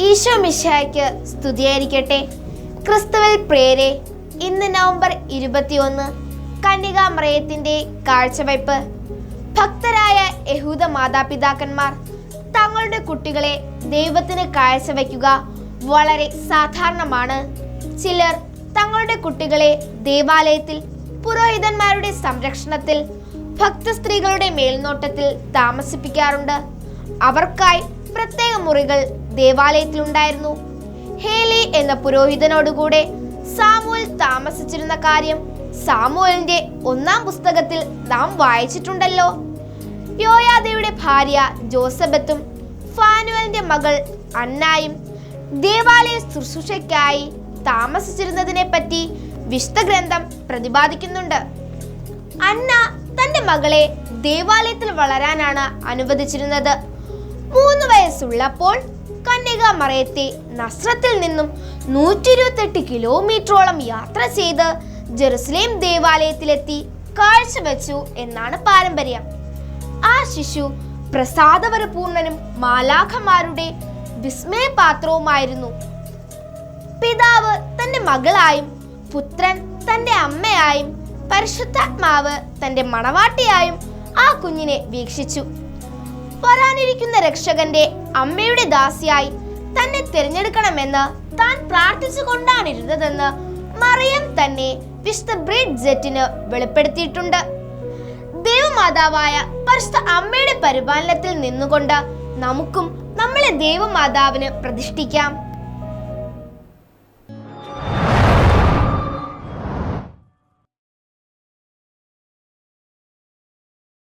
ഈശോ മിശായ്ക്ക് സ്തുതിയായിരിക്കട്ടെ. ക്രിസ്തുവിൽ പ്രേരെ ഇന്ന് നവംബർ ഇരുപത്തിയൊന്ന് കന്യകാമറയത്തിന്റെ കാഴ്ചവയ്പ്. ഭക്തരായ യഹൂദ മാതാപിതാക്കന്മാർ തങ്ങളുടെ കുട്ടികളെ ദൈവത്തിന് കാഴ്ചവയ്ക്കുക വളരെ സാധാരണമാണ്. ചിലർ തങ്ങളുടെ കുട്ടികളെ ദേവാലയത്തിൽ പുരോഹിതന്മാരുടെ സംരക്ഷണത്തിൽ ഭക്ത സ്ത്രീകളുടെ മേൽനോട്ടത്തിൽ താമസിപ്പിക്കാറുണ്ട്. അവർക്കായി പ്രത്യേക മുറികൾ ദേവാലയത്തിലുണ്ടായിരുന്നു. ഹേലി എന്ന പുരോഹിതനോടുകൂടെ സാമുവൽ താമസിച്ചിരുന്ന കാര്യം സാമുവലിന്റെ ഒന്നാം പുസ്തകത്തിൽ നാം വായിച്ചിട്ടുണ്ടല്ലോ. യോയാദയുടെ ഭാര്യ ജോസബത്തും ഫാനുവലിന്റെ മകൾ അന്നായും ദേവാലയ ശുശ്രൂഷയ്ക്കായി താമസിച്ചിരുന്നതിനെ പറ്റി വിശുദ്ധ ഗ്രന്ഥം പ്രതിപാദിക്കുന്നുണ്ട്. അന്ന തന്റെ മകളെ ദേവാലയത്തിൽ വളരാനാണ് അനുവദിച്ചിരുന്നത്. മൂന്ന് വയസ്സുള്ളപ്പോൾ മറയത്തെ നസ്രത്തിൽ നിന്നും നൂറ്റി ഇരുപത്തെട്ട് കിലോമീറ്ററോളം യാത്ര ചെയ്ത് ജെറുസലേം ദേവാലയത്തിലെത്തി കാഴ്ചവെച്ചു എന്നാണ് പാരമ്പര്യം. ആ ശിശു പ്രസാദവരപൂർണനും മാലാഖമാരുടെ വിസ്മയപാത്രവുമായിരുന്നു പിതാവ് തന്റെ മകളായും പുത്രൻ തന്റെ അമ്മയായും പരിശുദ്ധാത്മാവ് തന്റെ മണവാട്ടിയായും ആ കുഞ്ഞിനെ വീക്ഷിച്ചു. വരാനിരിക്കുന്ന രക്ഷകന്റെ അമ്മയുടെ ദാസിയായി തന്നെ തിരഞ്ഞെടുക്കണമെന്ന് താൻ പ്രാർത്ഥിച്ചുകൊണ്ടാണിരുന്നതെന്ന് മറിയം തന്നെ വിശുദ്ധ വെളിപ്പെടുത്തിയിട്ടുണ്ട്. ദേവമാതാവായ പരിശുദ്ധ അമ്മയുടെ പരിപാലനത്തിൽ നിന്നുകൊണ്ട് നമുക്കും നമ്മളെ ദേവമാതാവിന് പ്രതിഷ്ഠിക്കാം.